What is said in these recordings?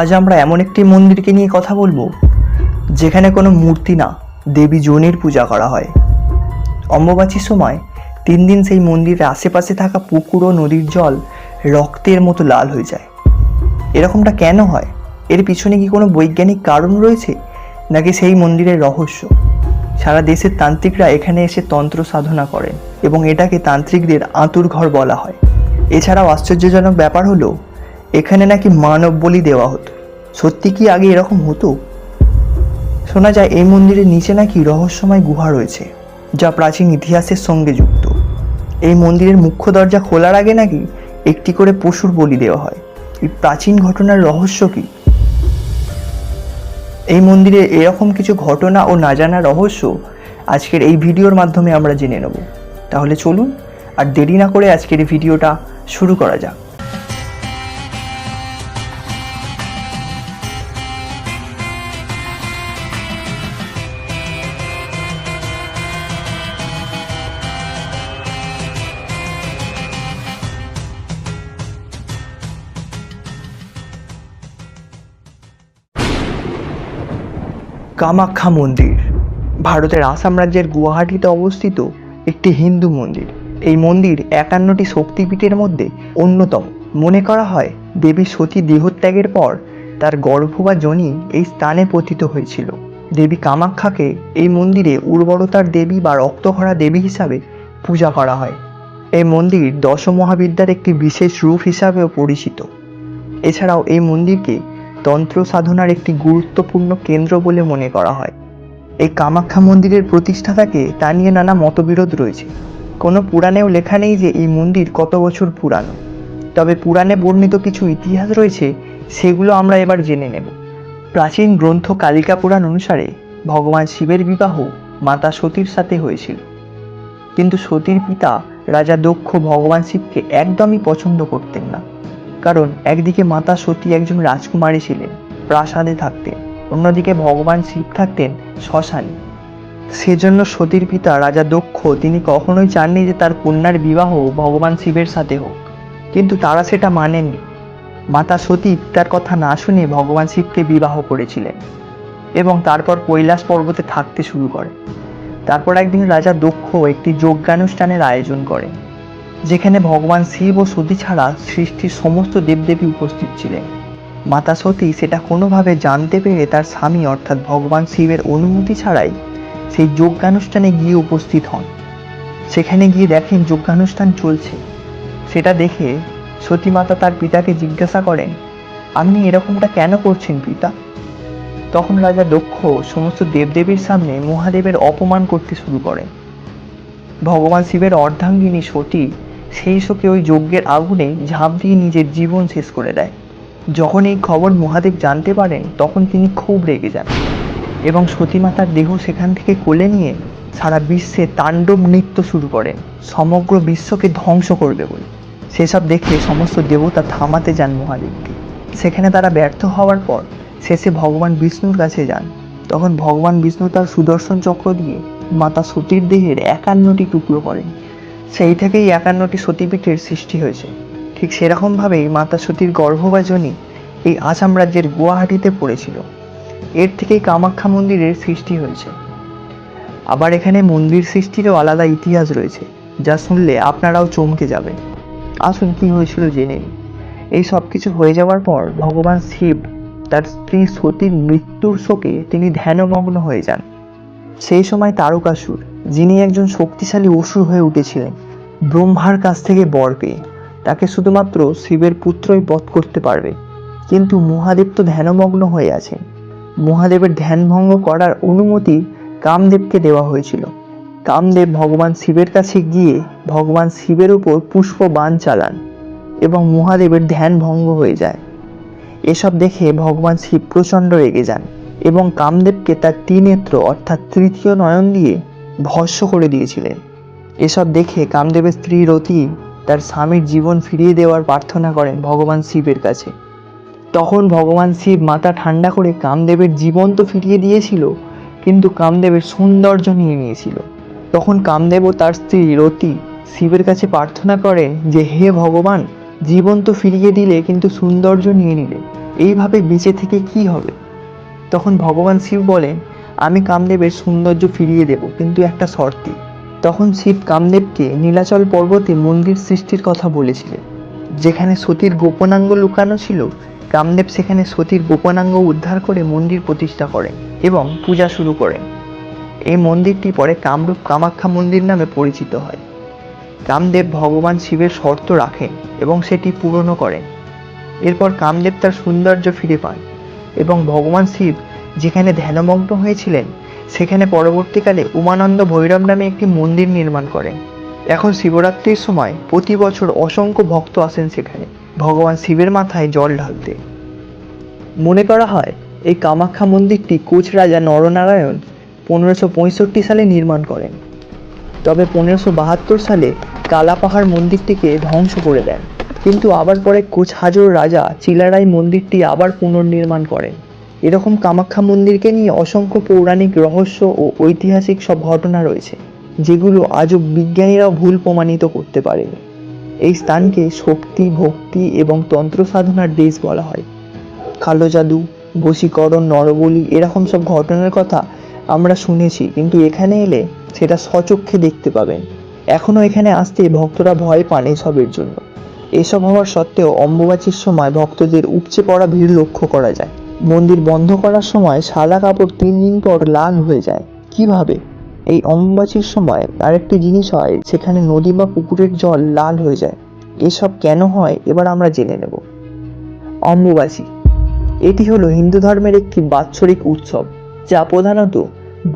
আজ আমরা এমন একটি মন্দিরকে নিয়ে কথা বলব, যেখানে কোনো মূর্তি না, দেবী জনির পূজা করা হয়। অম্বুবাচীর সময় তিন দিন সেই মন্দিরের আশেপাশে থাকা পুকুর ও নদীর জল রক্তের মতো লাল হয়ে যায়। এরকমটা কেন হয়? এর পিছনে কি কোনো বৈজ্ঞানিক কারণ রয়েছে? নাকি সেই মন্দিরের রহস্য? সারা দেশের তান্ত্রিকরা এখানে এসে তন্ত্র সাধনা করেন এবং এটাকে তান্ত্রিকদের আঁতুর ঘর বলা হয়। এছাড়াও আশ্চর্যজনক ব্যাপার হলো এখানে নাকি মানব বলি দেওয়া হতো। সত্যি কি আগে এরকম হতো? শোনা যায় এই মন্দিরের নিচে নাকি রহস্যময় গুহা রয়েছে, যা প্রাচীন ইতিহাসের সঙ্গে যুক্ত। এই মন্দিরের মুখ্য দরজা খোলার আগে নাকি একটি করে পশুর বলি দেওয়া হয়। এই প্রাচীন ঘটনার রহস্য কি? এই মন্দিরে এরকম কিছু ঘটনা ও না জানা রহস্য আজকের এই ভিডিওর মাধ্যমে আমরা জেনে নেব। তাহলে চলুন, আর দেরি না করে আজকের এই ভিডিওটা শুরু করা যাক। কামাখ্যা মন্দির। ভারতের আসাম রাজ্যের গুয়াহাটিতে অবস্থিত একটি হিন্দু মন্দির। এই মন্দির একান্নটি শক্তিপীঠের মধ্যে অন্যতম। মনে করা হয়, দেবী সতী দেহত্যাগের পর তার গর্ভ বা জনি এই স্থানে পতিত হয়েছিল। দেবী কামাখ্যাকে এই মন্দিরে উর্বরতার দেবী বা রক্তভরা দেবী হিসাবে পূজা করা হয়। এই মন্দির দশ মহাবিদ্যার একটি বিশেষ রূপ হিসাবেও পরিচিত। এছাড়াও এই মন্দিরকে তন্ত্র সাধনার একটি গুরুত্বপূর্ণ কেন্দ্র বলে মনে করা হয়। এই কামাখ্যা মন্দিরের প্রতিষ্ঠাতাকে তা নিয়ে নানা মতবিরোধ রয়েছে। কোনো পুরাণেও লেখা নেই যে এই মন্দির কত বছর পুরানো। তবে পুরাণে বর্ণিত কিছু ইতিহাস রয়েছে, সেগুলো আমরা এবার জেনে নেব। প্রাচীন গ্রন্থ কালিকা পুরাণ অনুসারে ভগবান শিবের বিবাহ মাতা সতীর সাথে হয়েছিল। কিন্তু সতীর পিতা রাজা দক্ষ ভগবান শিবকে একদমই পছন্দ করতেন না। কারণ একদিকে মাতা সতী একজন রাজকুমারী ছিলেন, প্রাসাদে থাকতেন, অন্যদিকে ভগবান শিব থাকতেন শ্মশানে। সেজন্য সতীর পিতা রাজা দক্ষ, তিনি কখনোই চাননি যে তার কন্যার বিবাহ ভগবান শিবের সাথে হোক। কিন্তু তারা সেটা মানেননি। মাতা সতী পিতার কথা না শুনে ভগবান শিবকে বিবাহ করেছিলেন এবং তারপর কৈলাস পর্বতে থাকতে শুরু করে তারপর একদিন রাজা দক্ষ একটি যজ্ঞানুষ্ঠানের আয়োজন করেন। যেখানে ভগবান শিব ও সতী ছাড়া সৃষ্টির সমস্ত দেবদেবী উপস্থিত ছিলেন। মাতা সতী সেটা কোনোভাবে জানতে পেরে তার স্বামী, অর্থাৎ ভগবান শিবের অনুমতি ছাড়াই সেই যজ্ঞানুষ্ঠানে গিয়ে উপস্থিত হন। সেখানে গিয়ে দেখেন যজ্ঞানুষ্ঠান চলছে। সেটা দেখে সতী মাতা তার পিতাকে জিজ্ঞাসা করেন, আপনি এরকমটা কেন করছেন পিতা? তখন রাজা দক্ষ সমস্ত দেবদেবীর সামনে মহাদেবের অপমান করতে শুরু করেন। ভগবান শিবের অর্ধাঙ্গিনী সতী সেই শোকে ওই যজ্ঞের আগুনে ঝাঁপ দিয়ে নিজের জীবন শেষ করে দেয়। যখন এই খবর মহাদেব জানতে পারেন, তখন তিনি খুব রেগে যান এবং সতীমাতার দেহ সেখান থেকে কোলে নিয়ে সারা বিশ্বে তাণ্ডব নৃত্য শুরু করেন, সমগ্র বিশ্বকে ধ্বংস করবে বলে। সেসব দেখে সমস্ত দেবতা থামাতে যান মহাদেবকে। সেখানে তারা ব্যর্থ হওয়ার পর শেষে ভগবান বিষ্ণুর কাছে যান। তখন ভগবান বিষ্ণু তার সুদর্শন চক্র দিয়ে মাতা সতীর দেহের একান্নটি টুকরো করেন। সেই থেকেই একান্নটি সতীপীঠের সৃষ্টি হয়েছে। ঠিক সেরকমভাবেই মাতা সতীর গর্ভবাজনী এই আসাম রাজ্যের গুয়াহাটিতে পড়েছিল। এর থেকেই কামাখ্যা মন্দিরের সৃষ্টি হয়েছে। আবার এখানে মন্দির সৃষ্টিরও আলাদা ইতিহাস রয়েছে, যা শুনলে আপনারাও চমকে যাবেন। আসুন কি হয়েছিল জেনে। এই সব কিছু হয়ে যাওয়ার পর ভগবান শিব তার স্ত্রী সতীর মৃত্যুর শোকে তিনি ধ্যানমগ্ন হয়ে যান। সেই সময় তারকাসুর যিনি একজন শক্তিশালী অসুর হয়ে উঠেছিলেন, ব্রহ্মার কাছ থেকে বর পেয়ে। তাকে শুধুমাত্র শিবের পুত্রই বধ করতে পারবে। কিন্তু মহাদেব তো ধ্যানমগ্ন হয়ে আছেন। মহাদেবের ধ্যানভঙ্গ করার অনুমতি কামদেবকে দেওয়া হয়েছিল। কামদেব ভগবান শিবের কাছে গিয়ে ভগবান শিবের উপর পুষ্প বাণ চালান এবং মহাদেবের ধ্যান ভঙ্গ হয়ে যায়। এসব দেখে ভগবান শিব প্রচণ্ড রেগে যান এবং কামদেবকে তার ত্রিনেত্র অর্থাৎ তৃতীয় নয়ন দিয়ে ভস্য করে দিয়েছিলেন। এসব দেখে কামদেবের স্ত্রী রতি তার স্বামীর জীবন ফিরিয়ে দেওয়ার প্রার্থনা করেন ভগবান শিবের কাছে। তখন ভগবান শিব মাথা ঠান্ডা করে কামদেবের জীবন তো ফিরিয়ে দিয়েছিল, কিন্তু কামদেবের সৌন্দর্য নিয়ে নিয়েছিল। তখন কামদেব ও তার স্ত্রী রতি শিবের কাছে প্রার্থনা করে যে, হে ভগবান, জীবন তো ফিরিয়ে দিলে, কিন্তু সৌন্দর্য নিয়ে নিলে। এইভাবে বেঁচে থেকে কি হবে? তখন ভগবান শিব বলেন আমি কামদেবের সৌন্দর্য ফিরিয়ে দেব, কিন্তু একটা শর্তে। তখন শিব কামদেবকে নীলাচল পর্বতে মন্দির সৃষ্টির কথা বলেছিলেন। যেখানে সতীর গোপনাঙ্গ লুকানো ছিল, কামদেব সেখানে সতীর গোপনাঙ্গ উদ্ধার করে মন্দির প্রতিষ্ঠা করেন এবং পূজা শুরু করেন। এই মন্দিরটি পরে কামরূপ কামাখ্যা মন্দির নামে পরিচিত হয়। কামদেব ভগবান শিবের শর্ত রাখেন এবং সেটি পূরণও করেন। এরপর কামদেব তার সৌন্দর্য ফিরে পান এবং ভগবান শিব যেখানে ধ্যানমগ্ন হয়েছিলেন, সেখানে পরবর্তীকালে উমানন্দ ভৈরব নামে একটি মন্দির নির্মাণ করেন। এখন শিবরাত্রির সময় প্রতি বছর অসংখ্য ভক্ত আসেন সেখানে। ভগবান শিবের মাথায় জল ঢালতে। মনে করা হয়, এই কামাখ্যা মন্দিরটি কোচ রাজা নরনারায়ণ পনেরোশো পঁয়ষট্টি সালে নির্মাণ করেন। তবে পনেরোশো বাহাত্তর সালে কালাপাহাড় মন্দিরটিকে ধ্বংস করে দেন। কিন্তু আবার পরে কোচ হাজর রাজা চিলারাই মন্দিরটি আবার পুনর্নির্মাণ করেন। এরকম কামাখ্যা মন্দিরকে নিয়ে অসংখ্য পৌরাণিক রহস্য ও ঐতিহাসিক সব ঘটনা রয়েছে, যেগুলো আজও বিজ্ঞানীরাও ভুল প্রমাণিত করতে পারেনি এই স্থানকে শক্তি, ভক্তি এবং তন্ত্র সাধনার দেশ বলা হয়। কালো জাদু, বশীকরণ, নরবলি এরকম সব ঘটনার কথা আমরা শুনেছি, কিন্তু এখানে এলে সেটা সচক্ষে দেখতে পাবেন। এখনও এখানে আসতে ভক্তরা ভয় পান এসবের জন্য। এসব হওয়ার সত্ত্বেও অম্বুবাচীর সময় ভক্তদের উপচে পড়া ভিড় লক্ষ্য করা যায়। মন্দির বন্ধ করার সময় সাদা কাপড় তিন দিন পর লাল হয়ে যায়। কীভাবে? এই অম্বুবাচীর সময় আরেকটি জিনিস হয়, সেখানে নদী বা পুকুরের জল লাল হয়ে যায়। এসব কেন হয়, এবার আমরা জেনে নেব। অম্বুবাচী। এটি হলো হিন্দু ধর্মের একটি বাৎসরিক উৎসব, যা প্রধানত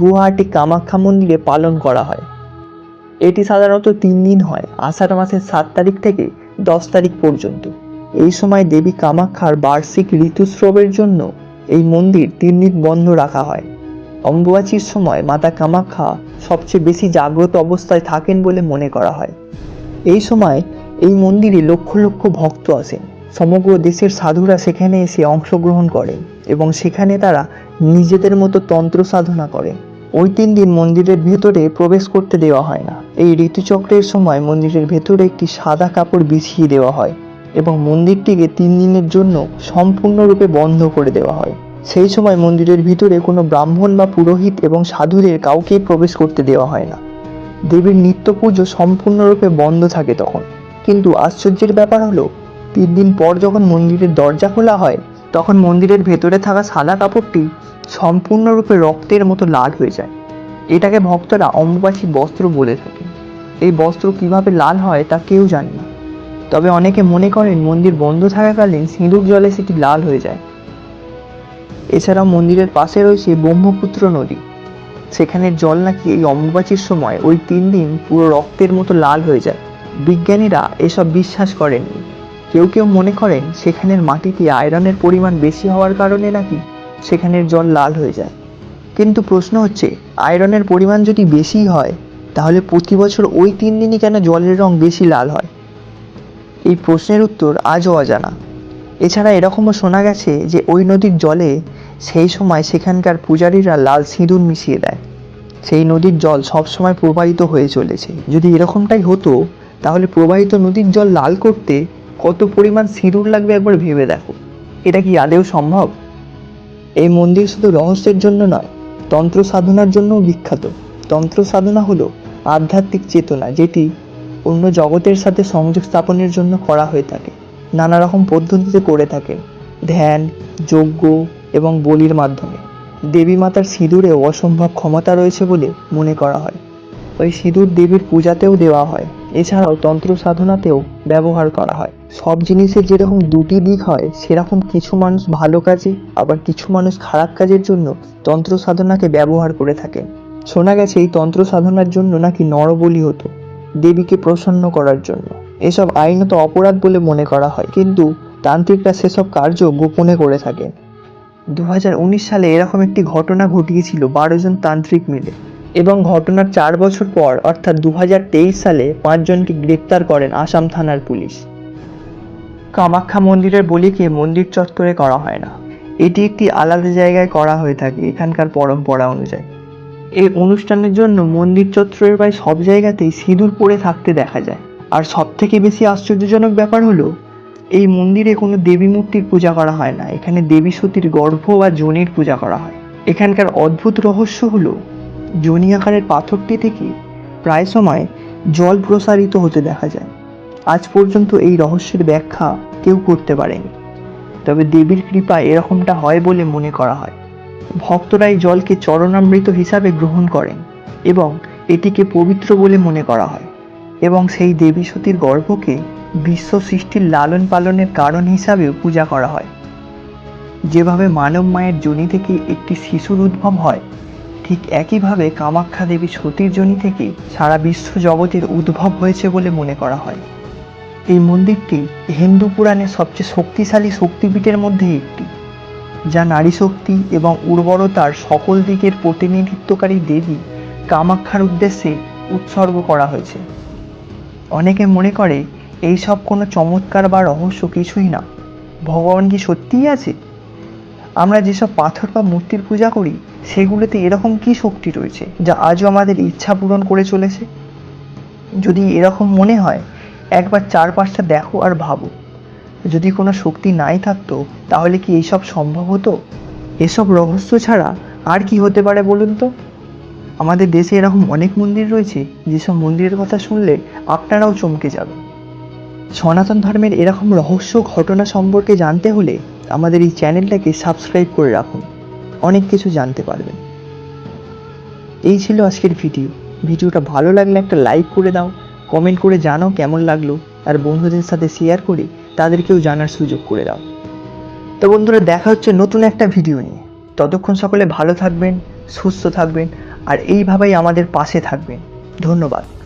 গুয়াহাটি কামাখ্যা মন্দিরে পালন করা হয়। এটি সাধারণত তিন দিন হয়, আষাঢ় মাসের সাত তারিখ থেকে দশ তারিখ পর্যন্ত। এই সময় দেবী কামাখ্যার বার্ষিক ঋতুস্রবের জন্য এই মন্দির তিন দিন বন্ধ রাখা হয়। অম্বুবাচীর সময় মাতা কামাখ্যা সবচেয়ে বেশি জাগ্রত অবস্থায় থাকেন বলে মনে করা হয়। এই সময় এই মন্দিরে লক্ষ লক্ষ ভক্ত আসেন। সমগ্র দেশের সাধুরা সেখানে এসে অংশগ্রহণ করেন এবং সেখানে তারা নিজেদের মতো তন্ত্র সাধনা করেন। ওই তিন দিন মন্দিরের ভেতরে প্রবেশ করতে দেওয়া হয় না। এই ঋতুচক্রের সময় মন্দিরের ভেতরে একটি সাদা কাপড় বিছিয়ে দেওয়া হয়। এবং মন্দিরটিকে তিন দিনের জন্য সম্পূর্ণরূপে বন্ধ করে দেওয়া হয়। সেই সময় মন্দিরের ভিতরে কোনো ব্রাহ্মণ বা পুরোহিত এবং সাধুদের কাউকেই প্রবেশ করতে দেওয়া হয় না। দেবীর নিত্য পুজো সম্পূর্ণরূপে বন্ধ থাকে তখন। কিন্তু আশ্চর্যের ব্যাপার হলো, তিন দিন পর যখন মন্দিরের দরজা খোলা হয়, তখন মন্দিরের ভেতরে থাকা সাদা কাপড়টি সম্পূর্ণরূপে রক্তের মতো লাল হয়ে যায়। এটাকে ভক্তরা অম্বুবাসী বস্ত্র বলে থাকে এই বস্ত্র কীভাবে লাল হয় তা কেউ জানে না। তবে অনেকে মনে করেন মন্দির বন্ধ থাকাকালীন সিঁদুর জলে সেটি লাল হয়ে যায়। এছাড়াও মন্দিরের পাশে রয়েছে ব্রহ্মপুত্র নদী। সেখানের জল নাকি এই অম্বুবাচীর সময় ওই তিন দিন পুরো রক্তের মতো লাল হয়ে যায়। বিজ্ঞানীরা এসব বিশ্বাস করেননি। কেউ কেউ মনে করেন সেখানের মাটিতে আয়রনের পরিমাণ বেশি হওয়ার কারণে নাকি সেখানের জল লাল হয়ে যায়। কিন্তু প্রশ্ন হচ্ছে, আয়রনের পরিমাণ যদি বেশি হয়, তাহলে প্রতি বছর ওই তিন দিনই কেন জলের রং বেশি লাল হয়? এই প্রশ্নের উত্তর আজও অজানা। এছাড়া এরকমও শোনা গেছে যে ওই নদীর জলে সেই সময় সেখানকার পূজারীরা লাল সিঁদুর মিশিয়ে দেয়। সেই নদীর জল সবসময় প্রবাহিত হয়ে চলেছে। যদি এরকমটাই হতো, তাহলে প্রবাহিত নদীর জল লাল করতে কত পরিমাণ সিঁদুর লাগবে একবার ভেবে দেখো। এটা কি আদেও সম্ভব? এই মন্দির শুধু রহস্যের জন্য নয় তন্ত্র সাধনার জন্যও বিখ্যাত। তন্ত্র সাধনা হলো আধ্যাত্মিক চেতনা, যেটি অন্য জগতের সাথে সংযোগ স্থাপনের জন্য করা হয়ে থাকে। নানা রকম পদ্ধতিতে করে থাকে। ধ্যান, যজ্ঞ এবং বলির মাধ্যমে। দেবী মাতার সিঁদুরেও অসম্ভব ক্ষমতা রয়েছে বলে মনে করা হয়। ওই সিঁদুর দেবীর পূজাতেও দেওয়া হয়। এছাড়াও তন্ত্র সাধনাতেও ব্যবহার করা হয়। সব জিনিসের যেরকম দুটি দিক হয়, সেরকম কিছু মানুষ ভালো কাজে, আবার কিছু মানুষ খারাপ কাজের জন্য তন্ত্র সাধনাকে ব্যবহার করে থাকেন শোনা গেছে এই তন্ত্র সাধনার জন্য নাকি নরবলি হতো। দেবীকে প্রসন্ন করার জন্য। এসব আইনত অপরাধ বলে মনে করা হয়, কিন্তু তান্ত্রিকরা সেসব কার্য গোপনে করে থাকেন। দু হাজার উনিশ সালে এরকম একটি ঘটনা ঘটিয়েছিল বারো জন তান্ত্রিক মিলে এবং ঘটনার চার বছর পর, অর্থাৎ দু হাজার তেইশ সালে পাঁচজনকে গ্রেপ্তার করেন আসাম থানার পুলিশ। কামাখ্যা মন্দিরের বলিকে মন্দির চত্বরে করা হয় না। এটি একটি আলাদা জায়গায় করা হয়ে থাকে, এখানকার পরম্পরা অনুযায়ী। এই অনুষ্ঠানের জন্য মন্দির চত্বরের প্রায় সব জায়গাতেই সিঁদুর পরে থাকতে দেখা যায়। আর সব থেকে বেশি আশ্চর্যজনক ব্যাপার হলো, এই মন্দিরে কোনো দেবী মূর্তির পূজা করা হয় না। এখানে দেবী সতীর গর্ভ বা যোনির পূজা করা হয়। এখানকার অদ্ভুত রহস্য হলো যোনি আকারের পাথরটি থেকে প্রায় সময় জল প্রসারিত হতে দেখা যায়। আজ পর্যন্ত এই রহস্যের ব্যাখ্যা কেউ করতে পারেনি। তবে দেবীর কৃপা এরকমটা হয় বলে মনে করা হয়। ভক্তরা এই জলকে চরণামৃত হিসাবে গ্রহণ করেন এবং এটিকে পবিত্র বলে মনে করা হয় এবং সেই দেবী সতীর গর্ভকে বিশ্ব সৃষ্টির লালন পালনের কারণ হিসাবেও পূজা করা হয়। যেভাবে মানব মায়ের যোনি থেকে একটি শিশুর উদ্ভব হয়, ঠিক একইভাবে কামাখ্যা দেবী সতীর যোনি থেকে সারা বিশ্ব জগতের উদ্ভব হয়েছে বলে মনে করা হয়। এই মন্দিরটি হিন্দু পুরাণের সবচেয়ে শক্তিশালী শক্তিপীঠের মধ্যে একটি। যা নারী শক্তি এবং উর্বরতার সকল দিকের প্রতিনিধিত্বকারী দেবী কামাখ্যার উদ্দেশ্যে উৎসর্গ করা হয়েছে। অনেকে মনে করে এই সব কোনো চমৎকার বা রহস্য কিছুই না। ভগবান কি সত্যিই আছে? আমরা যেসব পাথর বা মূর্তির পূজা করি, সেগুলোতে এরকম কি শক্তি রয়েছে, যা আজও আমাদের ইচ্ছা পূরণ করে চলেছে? যদি এরকম মনে হয়, একবার চারপাশটা দেখো আর ভাবো। যদি কোনো শক্তি নাই থাকতো, তাহলে কি এইসব সম্ভব হতো? এসব রহস্য ছাড়া আর কি হতে পারে বলুন তো? আমাদের দেশে এরকম অনেক মন্দির রয়েছে, যেসব মন্দিরের কথা শুনলে আপনারাও চমকে যাবেন। সনাতন ধর্মের এরকম রহস্য ঘটনা সম্পর্কে জানতে হলে আমাদের এই চ্যানেলটাকে সাবস্ক্রাইব করে রাখুন। অনেক কিছু জানতে পারবেন। এই ছিল আজকের ভিডিও। ভিডিওটা ভালো লাগলে একটা লাইক করে দাও, কমেন্ট করে জানাও কেমন লাগল, আর বন্ধুদের সাথে শেয়ার করে তাদেরকেও জানার সুযোগ করে দাও। তো বন্ধুরা, দেখা হচ্ছে নতুন একটা ভিডিও নিয়ে। ততক্ষণ সকলে ভালো থাকবেন, সুস্থ থাকবেন, আর এইভাবেই আমাদের পাশে থাকবেন। ধন্যবাদ।